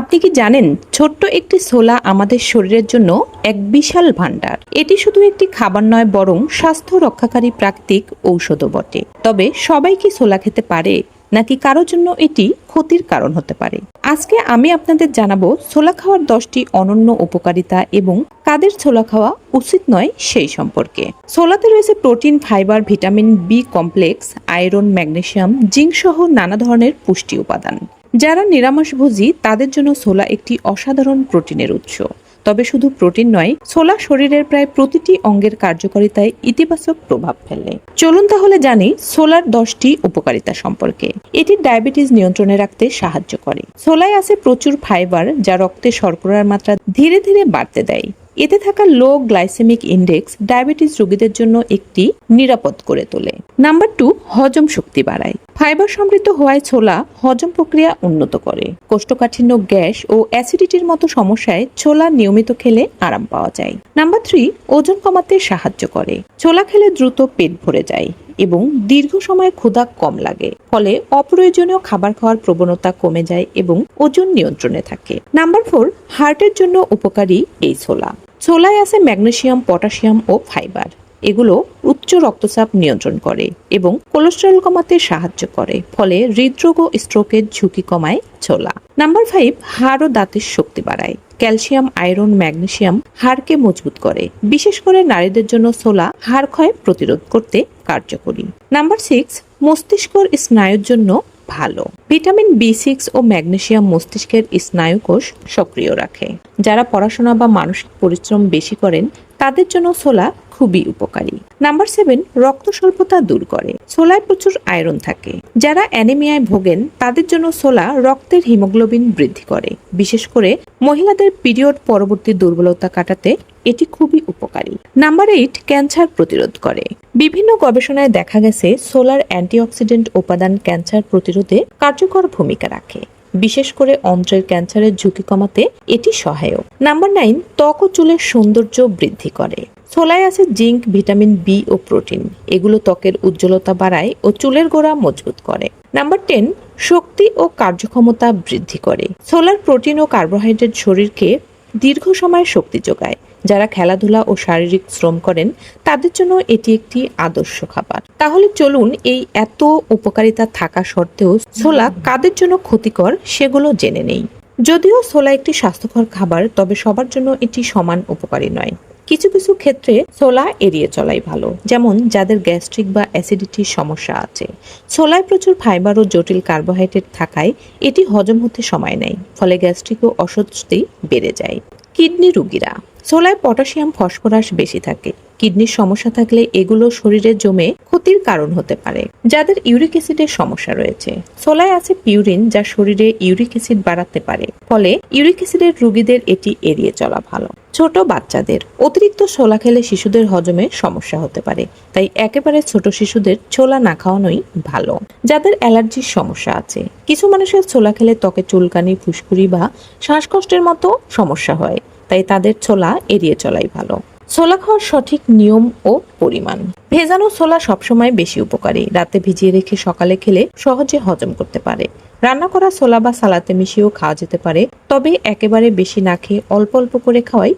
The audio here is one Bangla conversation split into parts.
আপনি কি জানেন, ছোট্ট একটি ছোলা আমাদের শরীরের জন্য এক বিশাল ভাণ্ডার। এটি শুধু একটি খাবার নয়, বরং স্বাস্থ্য রক্ষাকারী প্রাকৃতিক ঔষধও বটে। তবে সবাই কি ছোলা খেতে পারে, নাকি কারোর জন্য এটি ক্ষতির কারণ হতে পারে? আজকে আমি আপনাদের জানাব ছোলা খাওয়ার দশটি অনন্য উপকারিতা এবং কাদের ছোলা খাওয়া উচিত নয় সেই সম্পর্কে। ছোলাতে রয়েছে protein, fibre, vitamin B complex, iron magnesium zinc সহ নানা ধরনের পুষ্টি উপাদান। যারা নিরামিষভোজী, তাদের জন্য ছোলা একটি অসাধারণ প্রোটিনের উৎস। তবে শুধু প্রোটিন নয়, ছোলা শরীরের প্রায় প্রতিটি অঙ্গের কার্যকারিতায় ইতিবাচক প্রভাব ফেলে। চলুন তাহলে জানি ছোলার দশটি উপকারিতা সম্পর্কে। এটি ডায়াবেটিস নিয়ন্ত্রণে রাখতে সাহায্য করে। ছোলায় আছে প্রচুর ফাইবার, যা রক্তে শর্করার মাত্রা ধীরে ধীরে বাড়তে দেয়। এতে থাকা লো গ্লাইসেমিক ইন্ডেক্স ডায়াবেটিস রোগীদের জন্য একটি নিরাপদ করে তোলে। নাম্বার টু হজম শক্তি বাড়ায়। ফাইবার সমৃদ্ধ হওয়ায় ছোলা হজম প্রক্রিয়া উন্নত করে। কোষ্ঠকাঠিন্য, গ্যাস ও অ্যাসিডিটির মতো সমস্যায় ছোলা নিয়মিত খেলে আরাম পাওয়া যায়। নাম্বার থ্রি ওজন কমাতে সাহায্য করে। ছোলা খেলে দ্রুত পেট ভরে যায়। এবং দীর্ঘ সময় ক্ষুধা কম লাগে। ফলে অপ্রয়োজনীয় খাবার খাওয়ার প্রবণতা কমে যায় এবং ওজন নিয়ন্ত্রণে থাকে। নাম্বার ফোর, হার্টের জন্য উপকারী এই ছোলা। ছোলায় আছে ম্যাগনেসিয়াম, পটাশিয়াম ও ফাইবার। এগুলো উচ্চ রক্তচাপ নিয়ন্ত্রণ করে এবং কোলেস্টেরল কমাতে সাহায্য করে। ফলে হৃদরোগ ও স্ট্রোকের ঝুঁকি কমায় ছোলা। নাম্বার ফাইভ, হাড় ও দাঁতের শক্তি বাড়ায়। ক্যালসিয়াম, আয়রন, ম্যাগনেসিয়াম হাড়কে মজবুত করে। বিশেষ করে নারীদের জন্য সোলা হাড় ক্ষয় প্রতিরোধ করতে কার্যকরী। নাম্বার সিক্স, মস্তিষ্কর স্নায়ুর জন্য ভালো। ভিটামিন বি সিক্স ও ম্যাগনেসিয়াম মস্তিষ্কের স্নায়ুকোষ সক্রিয় রাখে। যারা পড়াশোনা বা মানসিক পরিশ্রম বেশি করেন, তাদের জন্য ছোলা খুবই উপকারী। নাম্বার সেভেন রক্ত স্বল্পতা দূর করে। ছোলায় প্রচুর আয়রন থাকে। যারা অ্যানিমিয়ায় ভোগেন, তাদের জন্য সোলা রক্তের হিমোগ্লোবিন বৃদ্ধি করে। বিশেষ করে মহিলাদের পিরিয়ড পরবর্তী দুর্বলতা কাটাতে এটি খুবই উপকারী। নাম্বার এইট, ক্যান্সার প্রতিরোধ করে। বিভিন্ন গবেষণায় দেখা গেছে, সোলার অ্যান্টিঅক্সিডেন্ট উপাদান ক্যান্সার প্রতিরোধে কার্যকর ভূমিকা রাখে। বিশেষ করে অন্ত্রের ক্যান্সারের ঝুঁকি কমাতে এটি সহায়ক। নাম্বার নাইন, ত্বক ও চুলের সৌন্দর্য বৃদ্ধি করে। ছোলায় আছে জিঙ্ক, ভিটামিন বি ও প্রোটিন। এগুলো ত্বকের উজ্জ্বলতা বাড়ায় ও চুলের গোড়া মজবুত করে। নাম্বার টেন, শক্তি ও কার্যক্ষমতা বৃদ্ধি করে। ছোলার প্রোটিন ও কার্বোহাইড্রেট শরীরকে দীর্ঘ সময় শক্তি যোগায়। যারা খেলাধুলা ও শারীরিক শ্রম করেন, তাদের জন্য এটি একটি আদর্শ খাবার। তাহলে চলুন এই এত উপকারিতা থাকা সত্ত্বেও ছোলা কাদের জন্য ক্ষতিকর সেগুলো জেনে নেই। যদিও ছোলা একটি স্বাস্থ্যকর খাবার, তবে সবার জন্য এটি সমান উপকারী নয়। কিছু কিছু ক্ষেত্রে ছোলা এড়িয়ে চলাই ভালো, যেমন যাদের গ্যাস্ট্রিক বা অ্যাসিডিটির সমস্যা আছে। ছোলায় প্রচুর ফাইবার ও জটিল কার্বোহাইড্রেট থাকায় এটি হজম হতে সময় নেয়, ফলে গ্যাস্ট্রিক ও অস্বস্তি বেড়ে যায়। কিডনি রুগীরা ছোলায় পটাশিয়াম, ফসফরাস বেশি থাকে। কিডনির সমস্যা থাকলে এগুলো শরীরে জমে ক্ষতির কারণ হতে পারে, যাদের ইউরিক অ্যাসিডের সমস্যা রয়েছে। ছোলায় আছে পিউরিন যা শরীরে ইউরিক অ্যাসিড বাড়াতে পারে, ফলে ইউরিক অ্যাসিডের রোগীদের এটি এড়িয়ে চলা ভালো। ছোট বাচ্চাদের, অতিরিক্ত ছোলা খেলে শিশুদের হজমে সমস্যা হতে পারে, তাই একেবারে ছোট শিশুদের ছোলা না খাওয়ানোই ভালো। যাদের অ্যালার্জির সমস্যা আছে, কিছু মানুষের ছোলা খেলে ত্বকে চুলকানি, ফুসকুড়ি বা শ্বাসকষ্টের মতো সমস্যা হয়, তাই তাদের ছোলা এড়িয়ে চলাই ভালো। ছোলা খাওয়ার সঠিক নিয়ম ও পরিমাণ। ভেজানো ছোলা সবসময় বেশি উপকারী। রাতে ভিজিয়ে রেখে সকালে খেলে সহজে হজম করতে পারে। রান্না করা ছোলা বা সালাতে মিশিয়েও খাওয়া যেতে পারে, তবে একেবারে বেশি না খেয়ে অল্প অল্প করে খাওয়াই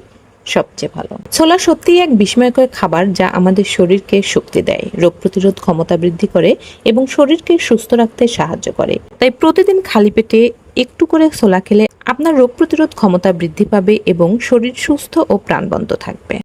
সবচেয়ে ভালো। ছোলা সত্যিই এক বিস্ময়কর খাবার যা আমাদের শরীরকে শক্তি দেয়, রোগ প্রতিরোধ ক্ষমতা বৃদ্ধি করে এবং শরীরকে সুস্থ রাখতে সাহায্য করে। তাই প্রতিদিন খালি পেটে একটু করে ছোলা খেলে আপনার রোগ প্রতিরোধ ক্ষমতা বৃদ্ধি পাবে এবং শরীর সুস্থ ও প্রাণবন্ত থাকবে।